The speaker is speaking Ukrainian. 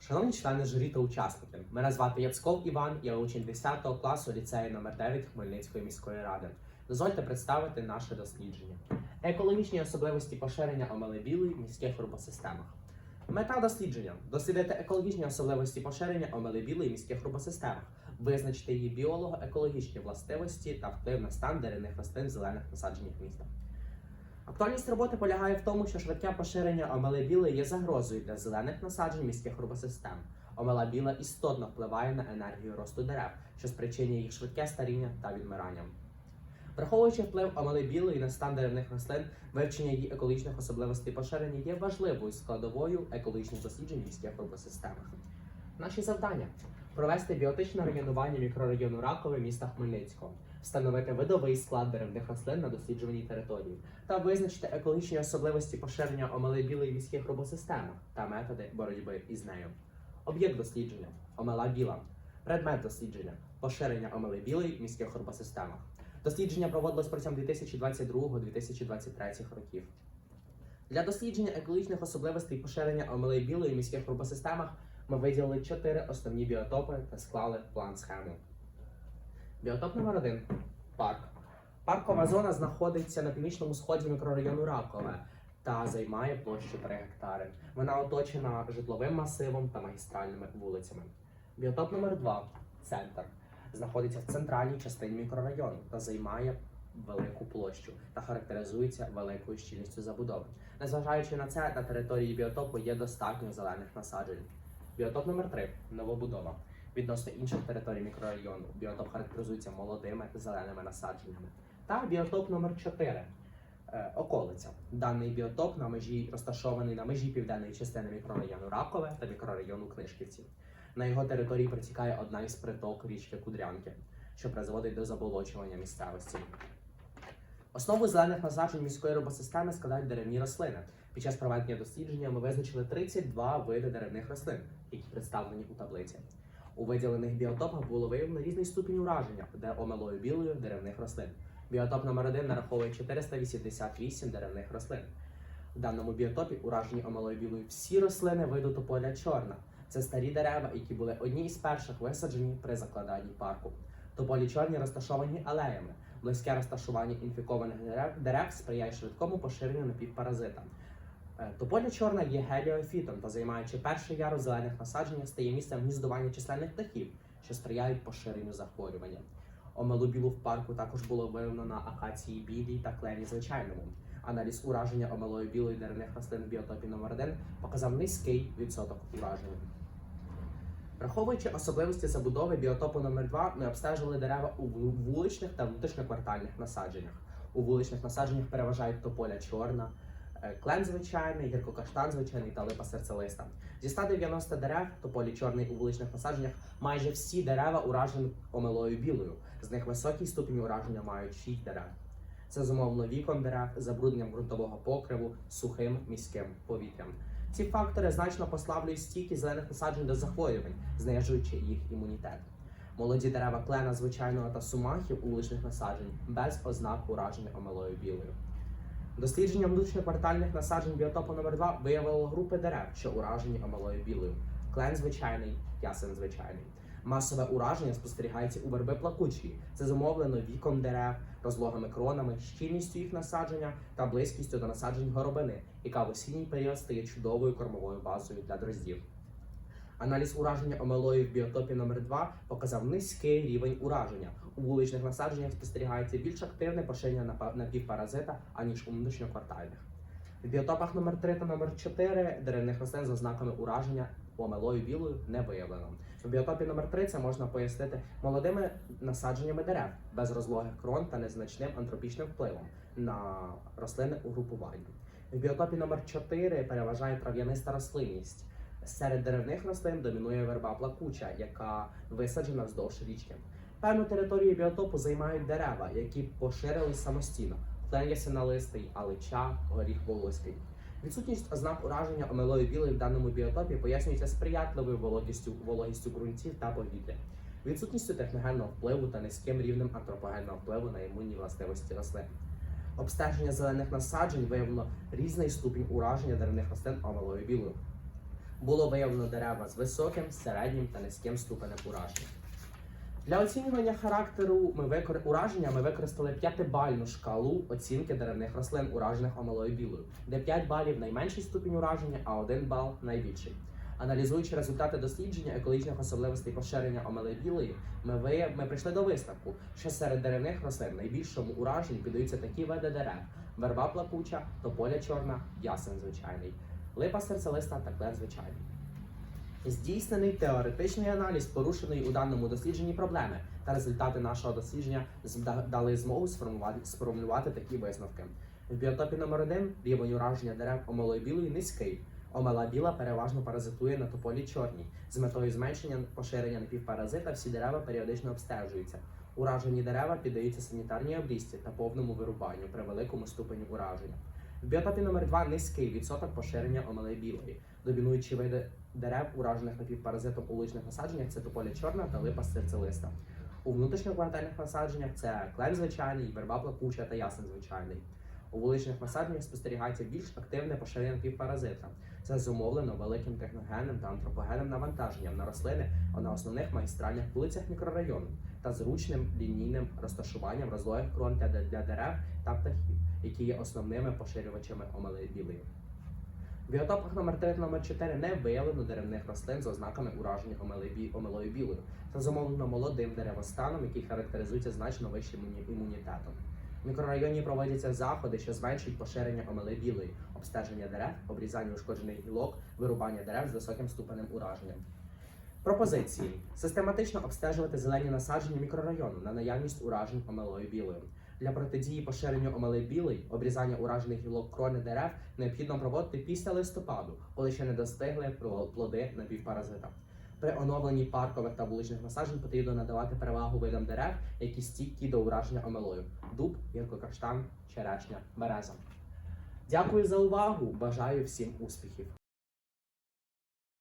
Шановні члени журі та учасники, мене звати Яцков Іван, я учень 10 класу ліцею номер 9 Хмельницької міської ради. Дозвольте представити наше дослідження. Екологічні особливості поширення омели в міських рубосистемах. Мета дослідження дослідити екологічні особливості поширення омели білої в міських рубосистемах, визначити її біолого-екологічні властивості та вплив на стан деревних рослин в зелених насадженнях міста. Актуальність роботи полягає в тому, що швидке поширення омели білої є загрозою для зелених насаджень міських рубосистем. Омела біла істотно впливає на енергію росту дерев, що спричинює їх швидке старіння та відмирання. Враховуючи вплив омели білої на стан деревних рослин, вивчення її екологічних особливостей поширення є важливою складовою екологічних досліджень міських рубосистемах. Наші завдання провести біотичне районування мікрорайону Ракове міста Хмельницького, встановити видовий склад деревних рослин на досліджуваній території та визначити екологічні особливості поширення омели білої в міських робосистемах та методи боротьби із нею. Об'єкт дослідження омела біла. Предмет дослідження поширення омели білої в міських робосистемах. Дослідження проводилось протягом 2022-2023 років. Для дослідження екологічних особливостей поширення омели білої в міських робосистемах ми виділили чотири основні біотопи та склали план схеми. Біотоп номер 1 парк. Паркова зона знаходиться на північному сході мікрорайону Ракове та займає площу 3 гектари. Вона оточена житловим масивом та магістральними вулицями. Біотоп номер 2 центр. Знаходиться в центральній частині мікрорайону та займає велику площу та характеризується великою щільністю забудови. Незважаючи на це, на території біотопу є достатньо зелених насаджень. Біотоп номер 3 новобудова. Відносно інших територій мікрорайону біотоп характеризується молодими зеленими насадженнями. Та біотоп номер 4 е, околиця. Даний біотоп на межі розташований на межі південної частини мікрорайону Ракове та мікрорайону Книжківці. На його території протікає одна із приток річки Кудрянки, що призводить до заболочування місцевості. Основу зелених насаджень міської робосистеми складають деревні рослини. Під час проведення дослідження ми визначили 32 види деревних рослин, які представлені у таблиці. У виділених біотопах було виявлено різний ступінь ураження де омелою білою деревних рослин. Біотоп номер 1 нараховує 488 деревних рослин. В даному біотопі уражені омелою білою всі рослини виду тополя чорна. Це старі дерева, які були одні із перших висаджені при закладанні парку. Тополі чорні розташовані алеями. Близьке розташування інфікованих дерев, сприяє швидкому поширенню напівпаразита. Е, Тополя чорна є геліофітом та займаючи перший ярус зелених насаджень, стає місцем гніздування численних птахів, що сприяють поширенню захворювання. Омелу білу в парку також було виявлено на акації білій та клені звичайному. Аналіз ураження омелою білої деревних рослин в біотопі номер 1 показав низький відсоток ураження. Враховуючи особливості забудови біотопу номер 2 ми обстежили дерева у вуличних та внутрішньоквартальних насадженнях. У вуличних насадженнях переважають тополя чорна, клен звичайний, гіркокаштан звичайний та липа серцелиста. Зі 190 дерев тополі чорний у вуличних насадженнях майже всі дерева уражені омелою білою. З них високий ступінь ураження мають 6 дерев. Це зумовлено віком дерев, забрудненням ґрунтового покриву, сухим міським повітрям. Ці фактори значно послаблюють стійкість зелених насаджень до захворювань, знижуючи їх імунітет. Молоді дерева клена звичайного та сумахів у вуличних насаджень без ознак ураження омелою білою. Дослідження внутрішньоквартальних насаджень біотопу номер 2 виявило групи дерев, що уражені омелою білою. Клен звичайний, ясен звичайний. Масове ураження спостерігається у верби плакучої. Це зумовлено віком дерев, розлогими кронами, щільністю їх насадження та близькістю до насаджень горобини, яка в осінній період стає чудовою кормовою базою для дроздів. Аналіз ураження омелою в біотопі номер 2 показав низький рівень ураження. У вуличних насадженнях спостерігається більш активне поширення напівпаразита, аніж у внутрішньоквартальних. В біотопах номер 3 та номер 4 деревних рослин з ознаками ураження омелою білою не виявлено. В біотопі номер 3 це можна пояснити молодими насадженнями дерев без розлогих крон та незначним антропічним впливом на рослини угрупування. В біотопі номер 4 переважає трав'яниста рослинність. Серед деревних рослин домінує верба плакуча, яка висаджена вздовж річки. Певну територію біотопу займають дерева, які поширились самостійно. Клен ясенолистий, алича, горіх волоський. Відсутність ознак ураження омелою білої в даному біотопі пояснюється сприятливою вологістю, вологістю ґрунтів та повітря, відсутністю техногенного впливу та низьким рівнем антропогенного впливу на імунні властивості рослин. Обстеження зелених насаджень виявило різний ступінь ураження деревних рослин омелою білою. Було виявлено дерева з високим, середнім та низьким ступенем ураження. Для оцінювання характеру ми викор... ураження ми використали п'ятибальну шкалу оцінки деревних рослин, уражених омилою білою, де 5 балів найменший ступінь ураження, а 1 бал найбільший. Аналізуючи результати дослідження екологічних особливостей поширення омели білої, ми, ви... ми прийшли до висновку, що серед деревних рослин найбільшому ураженню піддаються такі види дерев: верба плакуча, тополя чорна, ясен звичайний, липа серцелиста та клен звичайний. Здійснений теоретичний аналіз порушеної у даному дослідженні проблеми та результати нашого дослідження дали змогу сформувати, сформулювати такі висновки. В біотопі номер 1 рівень ураження дерев омелою білої низький. Омела біла переважно паразитує на тополі чорній. З метою зменшення поширення напівпаразита всі дерева періодично обстежуються. Уражені дерева піддаються санітарній обрізці та повному вирубанню при великому ступені ураження. В біотопі номер 2 низький відсоток поширення омели білої. Домінуючі види дерев, уражених напівпаразитом у личних насадженнях, це тополя чорна та липа серцелиста. У внутрішньоквартальних насадженнях це клен звичайний, верба плакуча та ясен звичайний. У вуличних насадженнях спостерігається більш активне поширення напівпаразита. Це зумовлено великим техногенним та антропогенним навантаженням на рослини на основних магістральних вулицях мікрорайону та зручним лінійним розташуванням розлогих крон для дерев та птахів, які є основними поширювачами омели білої. В біотопах номер 3 та номер 4 не виявлено деревних рослин з ознаками ураження омелою білою. Це зумовлено молодим деревостаном, який характеризується значно вищим імунітетом. В мікрорайоні проводяться заходи, що зменшують поширення омели білої, обстеження дерев, обрізання ушкоджених гілок, вирубання дерев з високим ступенем ураження. Пропозиції: систематично обстежувати зелені насадження мікрорайону на наявність уражень омелою білою. Для протидії поширенню омели білої, обрізання уражених гілок крони дерев необхідно проводити після листопаду, коли ще не достигли плоди напівпаразита. При оновленні паркових та вуличних насаджень потрібно надавати перевагу видам дерев, які стійкі до ураження омелою: дуб, гіркокаштан, черешня, береза. Дякую за увагу! Бажаю всім успіхів!